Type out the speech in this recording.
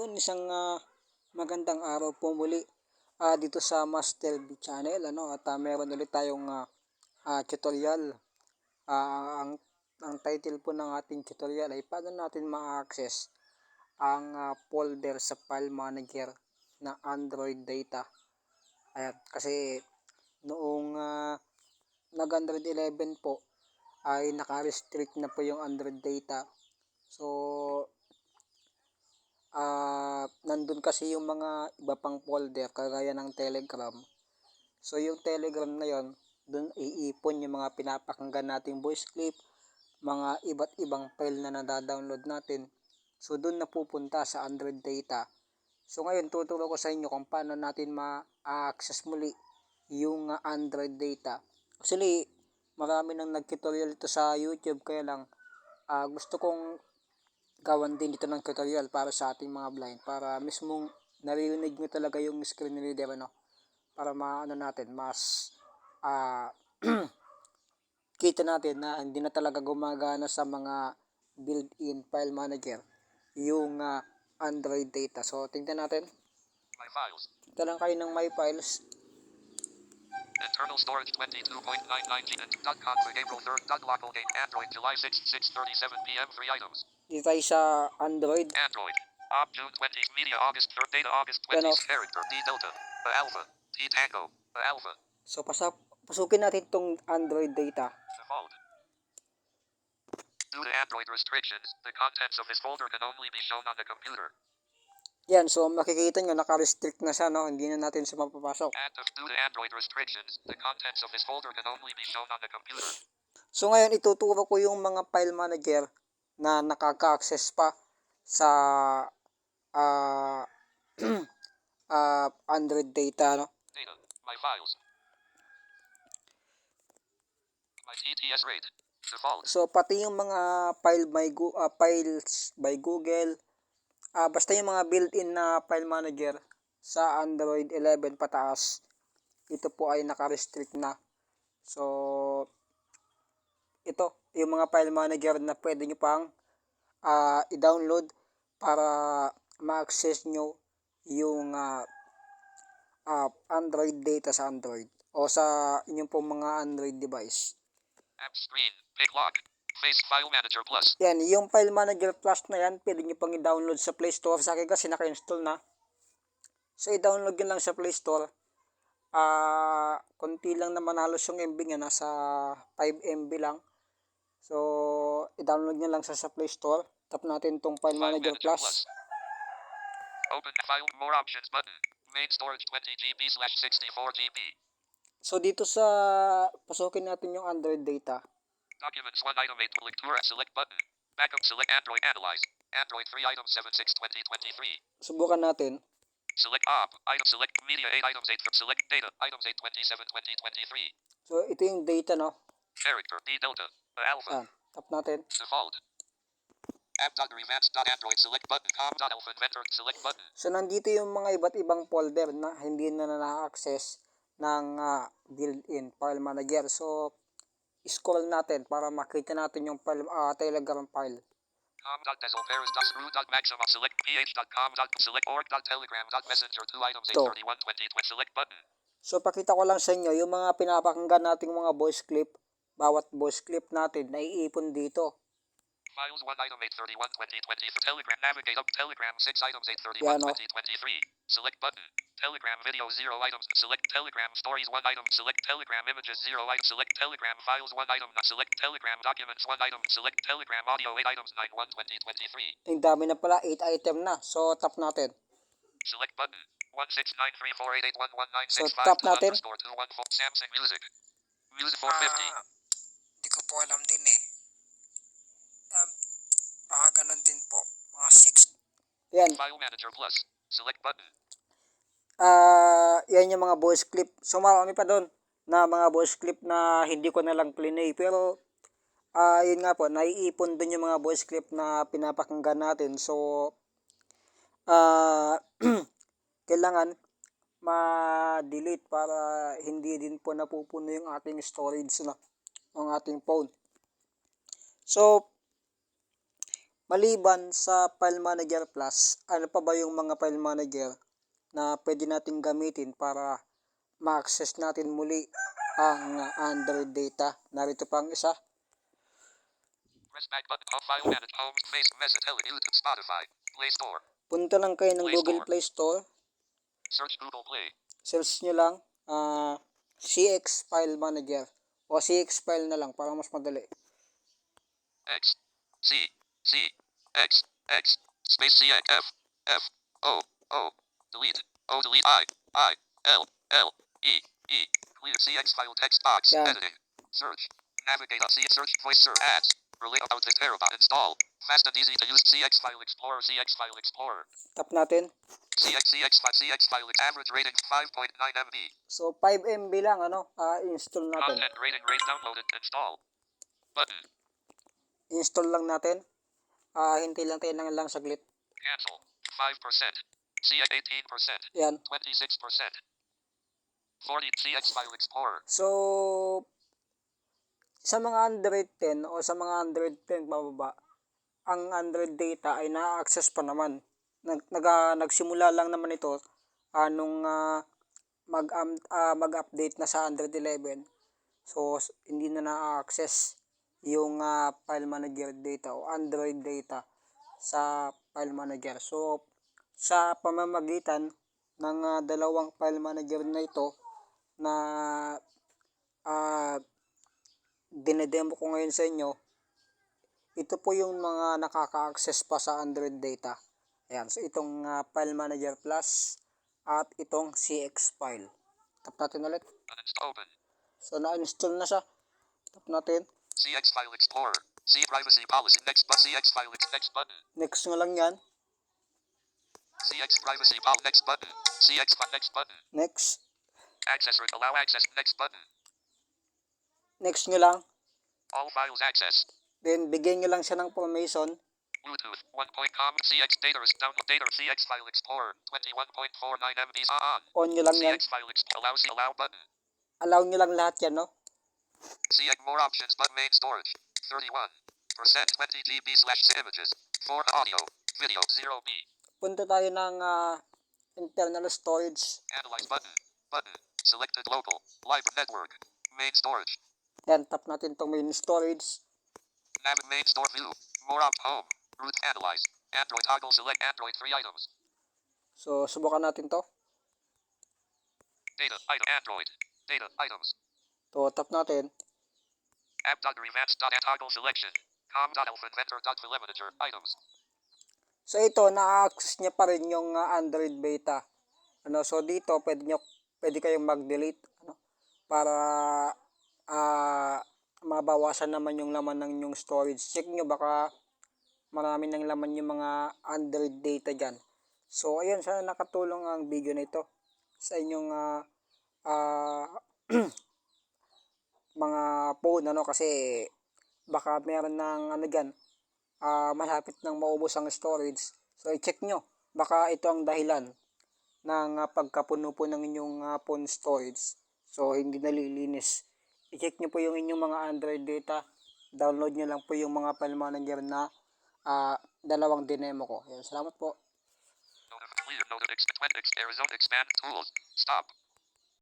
Yun, isang ah, magandang araw po muli ah, dito sa Master B channel. Ano, at ah, meron ulit tayong ah, ah, tutorial. Ah, ang, ang title po ng ating tutorial ay paano natin ma-access ang ah, folder sa file manager na Android data. Ayan, kasi noong ah, nag Android 11 po ay naka-restrict na po yung Android data. So, ah nandun kasi yung mga iba pang folder kagaya ng Telegram. So yung Telegram na yon, dun iipon yung mga pinapakinggan nating voice clip, mga iba't ibang file na nadadownload natin. So dun napupunta sa Android data. So ngayon tuturo ko sa inyo kung paano natin ma-access muli yung ah, Android data. Actually, marami nang nag-tutorial ito sa YouTube kaya lang ah, gusto kong gawan din dito ng tutorial para sa ating mga blind para mismong naririnig nyo talaga yung screen reader ano para maano natin mas ah kita natin na hindi na talaga gumagana sa mga built-in file manager yung ah, Android data. So tingnan natin. My files. Ito lang kayo ng my files. Internal storage 22.99 GB. Dot config April 3rd. Dot Android July 6, 6:37 p.m. Three items. Dito tayo sa Android. Android. Op June 20. Media August 3rd. Data August 20. Ano? Character D Delta. The Alpha. T Tango. The Alpha. So pasa pasukin natin tong Android data. Default. Due to Android restrictions, the contents of this folder can only be shown on the computer. Yan, so makikita nyo naka-restrict na siya no, hindi na natin siya mapapasok. Active due to Android restrictions, the contents of this folder can only be shown on the computer. So ngayon ituturo ko yung mga file manager na nakaka-access pa sa ah ah, Android data no. Data. My files. My TTS rate. Default. So pati yung mga file by Go, ah, files by Google ah basta yung mga built-in na file manager sa Android 11 pataas ito po ay naka-restrict na. So ito yung mga file manager na pwede nyo pang ah, i-download para ma-access nyo yung ah, ah, Android data sa Android o sa inyong pong mga Android device. App screen. Pick lock. Face File Manager Plus. Yan, yung File Manager Plus na yan, pwede nyo pang i-download sa Play Store. Sa akin kasi naka-install na. So, i-download nyo lang sa Play Store. Ah, konti lang naman halos yung MB niya, nasa 5 MB lang. So, i-download nyo lang sa, sa Play Store. Tap natin tong File Manager Plus. Open file more options button. Main storage 20 GB slash 64 GB. So, dito sa, pasukin natin yung Android data. Documents 1 item 8 lectura select button. Backup select Android analyze. Android 3 item 7 6 2023. Subukan natin. Select op. Item select media 8 items 8 select data items 8 27 2023. So, ito yung data, no? Character D Delta. Alpha. Yan. Tap natin. Default. So, nandito yung mga iba't ibang folder na hindi na na-access ng ah, built-in file manager. So, scroll natin para makita natin yung file, ah, telegram file. com.desolpairs.screw.maxima select ph.com select org.telegram.messenger 2 items To. 831 20 select button. So, pakita ko lang sa inyo yung mga pinapakinggan nating mga voice clip. Bawat voice clip natin, naiipon dito. Files 1 item 831 2023 Telegram navigate up. Telegram 6 items 831 Yan, oh. 2023 select button. Telegram video 0 items. Select Telegram stories 1 item. Select Telegram images 0 item select Telegram files 1 item. Select Telegram documents 1 item. Select Telegram audio 8 items. 9 1 2023 Ang dami na pala, 8 item na. So, tap natin. select button. 16934881196 So, tap natin. underscore 214 Samsung Music. Music 450 Hindi ko po alam din eh. Um, baka ganun din po. Mga 6. Yan. File Manager Plus select button Ah, yan yung mga voice clip. So marami pa doon na mga voice clip na hindi ko na lang plinay. Pero ah yun nga po, naiipon din yung mga voice clip na pinapakinggan natin. So ah kailangan ma-delete para hindi din po napupuno yung ating storage na ng ating phone. So Maliban sa File Manager Plus, ano pa ba yung mga file manager na pwede nating gamitin para ma-access natin muli ang uh, Android data? Narito pang isa. Press back button. Home file manage. Home face message. Tele YouTube Spotify. Play Store. Punta lang kayo ng Play Google Store. Play Store. Search Google Play. Search nyo lang ah, CX File Manager o CX File na lang para mas madali. X C C X X space C F F O O delete O delete I I L L E E clear CX file text box Yeah. editing search navigate C search voice search ads relate about the terabyte install fast and easy to use CX file explorer CX file explorer Tap natin. CX CX CX file average rating 5.9 MB So 5 MB lang ano, ah, install natin. content rating rate downloaded install button Install lang natin. Ah, hintay lang tayo ng lang saglit. cancel 5% CX 18% Yan. 26%. 40 CX File Explorer. So, sa mga Android 10 o sa mga Android 10 bababa, ang Android data ay na-access pa naman. Nag, nag, ah, nagsimula lang naman ito anong mag, um, ah, mag-update na sa Android 11. So, hindi na na-access yung ah, file manager data o Android data sa file manager. So, sa pamamagitan ng ah, dalawang file manager na ito na ah dinedemo ko ngayon sa inyo, ito po yung mga nakaka-access pa sa Android data. Ayan, so itong ah, File Manager Plus at itong CX file. Tap natin ulit. Open. So na-install na siya. Tap natin. CX File Explorer. See Privacy Policy. Next but CX File ex- Next button. Next nga lang yan. CX Privacy Policy. Next button. CX File Next button. Next. Access or allow access. Next button. Next nyo lang. All files access. Then bigyan nyo lang siya ng permission. Bluetooth 1.com CX data is download data CX File Explorer 21.49 MB on. On nyo lang yan. CX File Explorer allow allow button. Allow nyo lang lahat yan, no? CX more options but main storage 31 percent 20 GB slash images 4 audio video 0 B Punta tayo ng ah, internal storage. Analyze button. Button. Selected local. Library network. Main storage. Yan, tap natin itong main storage. Nav main store view. More up home. Root analyze. Android toggle select Android 3 items. So, subukan natin to. Data item Android. Data items. To, tap natin. App.revamped.and toggle selection. Com.alphainventor.filemanager items. So ito, na-access niya pa rin yung ah, Android beta. Ano, so dito pwede niyo pwede kayong mag-delete ano para ah mabawasan naman yung laman ng inyong storage. Check niyo baka marami ng laman yung mga Android data diyan. So ayun, sana nakatulong ang video na ito sa inyong ah, ah, mga phone ano kasi baka meron ng ano diyan ah malapit nang maubos ang storage. So, i-check nyo. Baka ito ang dahilan ng ah, pagkapuno po ng inyong ah, phone storage. So, hindi nalilinis. I-check nyo po yung inyong mga Android data. Download nyo lang po yung mga file manager na ah, dalawang dinemo ko. Yan, salamat po. Clear. Notif- ex- 20 ex- Arizona expand tools. Stop.